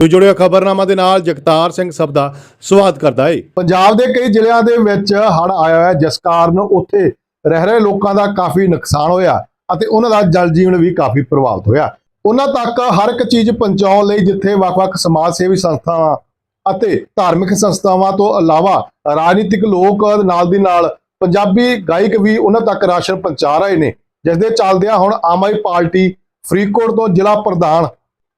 ਜੁੜਿਆ ਖਬਰਨਾਮਾ ਦੇ ਨਾਲ ਜਗਤਾਰ ਸਿੰਘ ਸਭ ਦਾ ਸਵਾਗਤ ਕਰਦਾ ਹੈ ਪੰਜਾਬ ਦੇ ਕਈ ਜ਼ਿਲ੍ਹਿਆਂ ਦੇ ਵਿੱਚ ਹੜ੍ਹ ਆਇਆ ਹੋਇਆ ਜਿਸ ਕਾਰਨ ਉੱਥੇ ਰਹਿ ਰਹੇ ਲੋਕਾਂ ਦਾ ਕਾਫੀ ਨੁਕਸਾਨ ਹੋਇਆ ਅਤੇ ਉਹਨਾਂ ਦਾ ਜਲ ਜੀਵਨ ਵੀ ਕਾਫੀ ਪ੍ਰਭਾਵਿਤ ਹੋਇਆ। ਉਹਨਾਂ ਤੱਕ ਹਰ ਇੱਕ ਚੀਜ਼ ਪਹੁੰਚਾਉਣ ਲਈ ਜਿੱਥੇ ਵੱਖ-ਵੱਖ ਸਮਾਜ ਸੇਵੀ ਸੰਸਥਾਵਾਂ ਅਤੇ ਧਾਰਮਿਕ ਸੰਸਥਾਵਾਂ ਤੋਂ ਇਲਾਵਾ ਰਾਜਨੀਤਿਕ ਲੋਕ ਨਾਲ ਦੀ ਨਾਲ ਪੰਜਾਬੀ ਗਾਇਕ ਵੀ ਉਹਨਾਂ ਤੱਕ ਰਾਸ਼ਨ ਪਹੁੰਚਾ ਰਹੇ ਨੇ, ਜਿਸ ਦੇ ਚੱਲਦਿਆਂ ਹੁਣ ਆਮ ਆਦਮੀ ਪਾਰਟੀ ਫਰੀਦਕੋਟ ਤੋਂ ਜ਼ਿਲ੍ਹਾ ਪ੍ਰਧਾਨ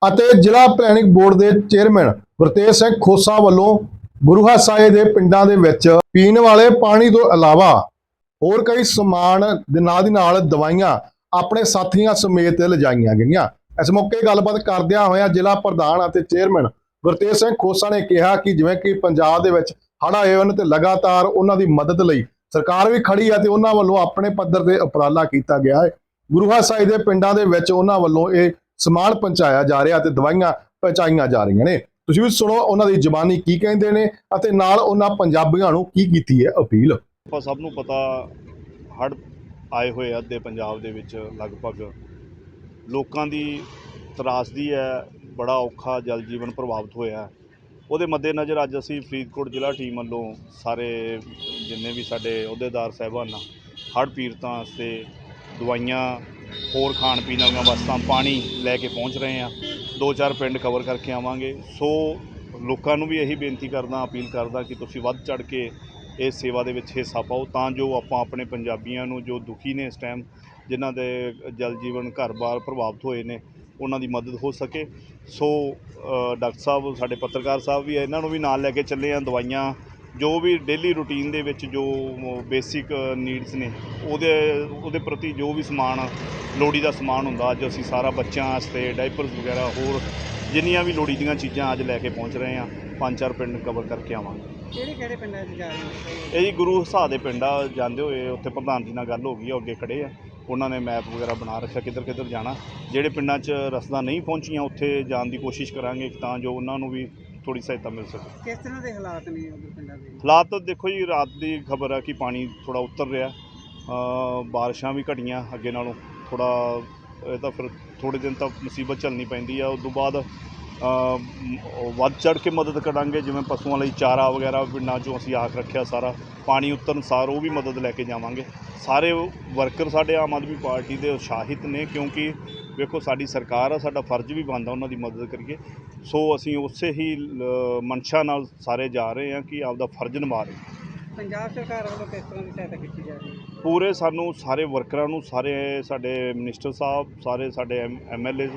ਅਤੇ ਜ਼ਿਲ੍ਹਾ ਪਲੈਨਿੰਗ ਬੋਰਡ ਦੇ ਚੇਅਰਮੈਨ ਗੁਰਤੇਜ ਸਿੰਘ ਖੋਸਾ ਵੱਲੋਂ ਗੁਰੂਹਾ ਸਾਹਿਬ ਦੇ ਪਿੰਡਾਂ ਦੇ ਵਿੱਚ ਪੀਣ ਵਾਲੇ ਪਾਣੀ ਤੋਂ ਇਲਾਵਾ ਹੋਰ ਕਈ ਸਮਾਨ ਦੇ ਨਾਲ ਦੀ ਨਾਲ ਦਵਾਈਆਂ ਆਪਣੇ ਸਾਥੀਆਂ ਸਮੇਤ ਲਿਜਾਈਆਂ ਗਈਆਂ। ਇਸ ਮੌਕੇ ਗੱਲਬਾਤ ਕਰਦਿਆਂ ਹੋਇਆਂ ਜ਼ਿਲ੍ਹਾ ਪ੍ਰਧਾਨ ਅਤੇ ਚੇਅਰਮੈਨ ਗੁਰਤੇਜ ਸਿੰਘ ਖੋਸਾ ਨੇ ਕਿਹਾ ਕਿ ਜਿਵੇਂ ਕਿ ਪੰਜਾਬ ਦੇ ਵਿੱਚ ਹੜ੍ਹ ਆਏ ਹਨ ਤੇ ਲਗਾਤਾਰ ਉਹਨਾਂ ਦੀ ਮਦਦ ਲਈ ਸਰਕਾਰ ਵੀ ਖੜੀ ਹੈ ਤੇ ਉਹਨਾਂ ਵੱਲੋਂ ਆਪਣੇ ਪੱਧਰ ਤੇ ਉਪਰਾਲਾ ਕੀਤਾ ਗਿਆ ਹੈ। ਗੁਰੂਹਾ ਸਾਹਿਬ ਦੇ ਪਿੰਡਾਂ ਦੇ ਵਿੱਚ ਉਹਨਾਂ ਵੱਲੋਂ ਇਹ ਸਮਾਨ ਪਹੁੰਚਾਇਆ ਜਾ ਰਿਹਾ ਤੇ ਦਵਾਈਆਂ ਪਹੁੰਚਾਈਆਂ ਜਾ ਰਹੀਆਂ ਨੇ। ਤੁਸੀਂ ਵੀ ਸੁਣੋ ਉਹਨਾਂ ਦੀ ਜਬਾਨੀ ਕੀ ਕਹਿੰਦੇ ਨੇ ਅਤੇ ਨਾਲ ਉਹਨਾਂ ਪੰਜਾਬੀਆਂ ਨੂੰ ਕੀ ਕੀਤੀ ਹੈ ਅਪੀਲ? ਆਪਾਂ ਸਭ ਨੂੰ ਪਤਾ ਹੜ੍ਹ ਆਏ ਹੋਏ ਅੱਧੇ ਪੰਜਾਬ ਦੇ ਵਿੱਚ ਲਗਭਗ। ਲੋਕਾਂ ਦੀ ਤਰਾਸਦੀ ਹੈ, ਬੜਾ ਔਖਾ ਜਲ ਜੀਵਨ ਪ੍ਰਭਾਵਿਤ ਹੋਇਆ। ਉਹਦੇ ਮੱਦੇਨਜ਼ਰ ਅੱਜ ਅਸੀਂ ਫਰੀਦਕੋਟ ਜ਼ਿਲ੍ਹਾ ਟੀਮ ਵੱਲੋਂ ਸਾਰੇ ਜਿੰਨੇ ਵੀ ਸਾਡੇ ਅਹੁਦੇਦਾਰ ਸਾਹਿਬਾਨ ਆ, ਹੜ੍ਹ ਪੀੜਤਾਂ ਵਾਸਤੇ ਦਵਾਈਆਂ ਹੋਰ ਖਾਣ ਪੀਣ ਵਾਲੀਆਂ ਵਸਤਾਂ ਪਾਣੀ ਲੈ ਕੇ ਪਹੁੰਚ ਰਹੇ ਆ ਦੋ ਚਾਰ ਪਿੰਡ ਕਵਰ ਕਰਕੇ ਆਵਾਂਗੇ। ਸੋ ਲੋਕਾਂ ਨੂੰ ਵੀ ਇਹੀ ਬੇਨਤੀ ਕਰਦਾ, ਅਪੀਲ ਕਰਦਾ ਕਿ ਤੁਸੀਂ ਵੱਧ ਚੜ ਕੇ ਇਸ ਸੇਵਾ ਦੇ ਵਿੱਚ ਹਿੱਸਾ ਪਾਓ ਤਾਂ ਜੋ ਆਪਾਂ ਆਪਣੇ ਪੰਜਾਬੀਆਂ ਨੂੰ ਜੋ ਦੁਖੀ ਨੇ ਇਸ ਟਾਈਮ ਜਿਨ੍ਹਾਂ ਦੇ ਜਲ ਜੀਵਨ ਘਰ-ਬਾਰ ਪ੍ਰਭਾਵਿਤ ਹੋਏ ਨੇ, ਉਹਨਾਂ ਦੀ ਮਦਦ ਹੋ ਸਕੇ। ਸੋ ਡਾਕਟਰ ਸਾਹਿਬ, ਸਾਡੇ ਪੱਤਰਕਾਰ ਸਾਹਿਬ ਵੀ ਇਹਨਾਂ ਨੂੰ ਵੀ ਨਾਲ ਲੈ ਕੇ ਚੱਲੇ ਆ ਦਵਾਈਆਂ ਜੋ ਵੀ ਡੇਲੀ ਰੂਟੀਨ ਦੇ ਵਿੱਚ ਜੋ ਬੇਸਿਕ ਨੀਡਸ ਨੇ ਉਹਦੇ ਉਹਦੇ ਪ੍ਰਤੀ ਜੋ ਵੀ ਸਮਾਨ ਲੋੜੀ ਦਾ ਸਮਾਨ ਹੁੰਦਾ ਅੱਜ ਅਸੀਂ ਸਾਰਾ ਬੱਚਿਆਂ ਵਾਸਤੇ ਡਾਈਪਰਸ ਵਗੈਰਾ ਹੋਰ ਜਿੰਨੀਆਂ ਵੀ ਲੋੜੀ ਦੀਆਂ ਚੀਜ਼ਾਂ ਅੱਜ ਲੈ ਕੇ ਪਹੁੰਚ ਰਹੇ ਆ ਪੰਜ ਚਾਰ ਪਿੰਡ ਕਵਰ ਕਰਕੇ ਆਵਾਂਗੇ। ਕਿਹੜੇ ਕਿਹੜੇ ਪਿੰਡਾਂ 'ਚ ਜਾ ਰਹੇ ਹੋ? ਇਹ ਜੀ ਗੁਰੂ ਹਸਾ ਦੇ ਪਿੰਡ ਆ ਜਾਂਦੇ ਹੋਏ ਉੱਥੇ ਪ੍ਰਧਾਨ ਜੀ ਨਾਲ ਗੱਲ ਹੋ ਗਈ ਆ ਉਹ ਅੱਗੇ ਖੜੇ ਆ। ਉਹਨਾਂ ਨੇ ਮੈਪ ਵਗੈਰਾ ਬਣਾ ਰੱਖਿਆ ਕਿੱਧਰ ਕਿੱਧਰ ਜਾਣਾ। ਜਿਹੜੇ ਪਿੰਡਾਂ 'ਚ ਰਸਤਾ ਨਹੀਂ ਪਹੁੰਚੀਆਂ ਉੱਥੇ ਜਾਣ ਦੀ ਕੋਸ਼ਿਸ਼ ਕਰਾਂਗੇ ਤਾਂ ਜੋ ਉਹਨਾਂ ਨੂੰ ਵੀ ਥੋੜੀ ਸਹਾਇਤਾ ਮਿਲ ਸਕੇ। ਕਿਸ ਤਰ੍ਹਾਂ ਦੇ ਹਾਲਾਤ ਨੇ ਉਧਰ ਪਿੰਡਾਂ ਦੇ? ਹਾਲਾਤ ਤਾਂ ਦੇਖੋ ਜੀ ਰਾਤ ਦੀ ਖਬਰ ਆ ਕਿ ਪਾਣੀ ਥੋੜਾ ਉਤਰ ਰਿਹਾ। ਅ ਬਾਰਿਸ਼ਾਂ ਵੀ ਘਟੀਆਂ ਅੱਗੇ ਨਾਲੋਂ। ਥੋੜਾ ਇਹ ਤਾਂ ਫਿਰ ਥੋੜੇ ਦਿਨ ਤਾਂ ਮੁਸੀਬਤ ਝੱਲਣੀ ਪੈਂਦੀ ਆ। ਉਸ ਤੋਂ ਬਾਅਦ ਵੱਧ ਚੜ ਕੇ ਮਦਦ ਕਰਾਂਗੇ, ਜਿਵੇਂ ਪਸ਼ੂਆਂ ਲਈ ਚਾਰਾ ਵਗੈਰਾ ਪਿੰਡਾਂ 'ਚੋਂ ਅਸੀਂ ਆਖ ਰੱਖਿਆ ਸਾਰਾ। ਪਾਣੀ ਉਤਰਨ ਸਾਰ ਉਹ ਵੀ ਮਦਦ ਲੈ ਕੇ ਜਾਵਾਂਗੇ। ਸਾਰੇ ਵਰਕਰ ਸਾਡੇ ਆਮ ਆਦਮੀ ਪਾਰਟੀ ਦੇ ਉਤਸ਼ਾਹਿਤ ਨੇ, ਕਿਉਂਕਿ ਵੇਖੋ, ਸਾਡੀ ਸਰਕਾਰ ਆ, ਸਾਡਾ ਫਰਜ਼ ਵੀ ਬਣਦਾ ਉਹਨਾਂ ਦੀ ਮਦਦ ਕਰੀਏ। ਸੋ ਅਸੀਂ ਉਸੇ ਹੀ ਲ- ਮਨਸ਼ਾ ਨਾਲ ਸਾਰੇ ਜਾ ਰਹੇ ਹਾਂ ਕਿ ਆਪਦਾ ਫਰਜ਼ ਨਿਭਾ ਰਹੇ ਪੰਜਾਬ ਸਰਕਾਰ ਵੱਲੋਂ ਕਿਸ ਤਰ੍ਹਾਂ ਦੀ ਸਹਾਇਤਾ ਕੀਤੀ ਜਾ ਰਹੀ ਹੈ? ਪੂਰੇ ਸਾਨੂੰ ਸਾਰੇ ਵਰਕਰਾਂ ਨੂੰ, ਸਾਰੇ ਸਾਡੇ ਮਿਨਿਸਟਰ ਸਾਹਿਬ, ਸਾਰੇ ਸਾਡੇ ਐਮਐਲਏ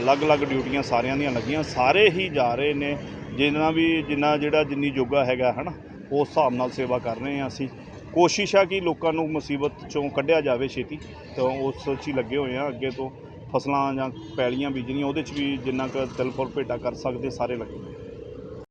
ਅਲੱਗ-ਅਲੱਗ ਡਿਊਟੀਆਂ ਸਾਰਿਆਂ ਦੀਆਂ ਲੱਗੀਆਂ। ਸਾਰੇ ਹੀ ਜਾ ਰਹੇ ਨੇ, ਜਿੰਨਾ ਵੀ, ਜਿੰਨਾ ਜਿਹੜਾ ਜਿੰਨੀ ਜੋਗਾ ਹੈਗਾ, ਹਨਾ, ਉਸ ਹਿਸਾਬ ਨਾਲ ਸੇਵਾ ਕਰ ਰਹੇ ਹਾਂ ਅਸੀਂ। ਕੋਸ਼ਿਸ਼ ਆ ਕਿ ਲੋਕਾਂ ਨੂੰ ਮੁਸੀਬਤ ਚੋਂ ਕੱਢਿਆ ਜਾਵੇ ਛੇਤੀ, ਤਾਂ ਉਸ 'ਚ ਹੀ ਲੱਗੇ ਹੋਏ ਆ ਅੱਗੇ ਤੋਂ ਫਸਲਾਂ ਜਾਂ ਪੈਲੀਆਂ ਬੀਜਣੀਆਂ, ਉਹਦੇ 'ਚ ਵੀ ਜਿੰਨਾ ਕੁ ਤਿਲ ਫੁਲ ਭੇਟਾ ਕਰ ਸਕਦੇ, ਸਾਰੇ ਲੱਗੇ ਹੋਏ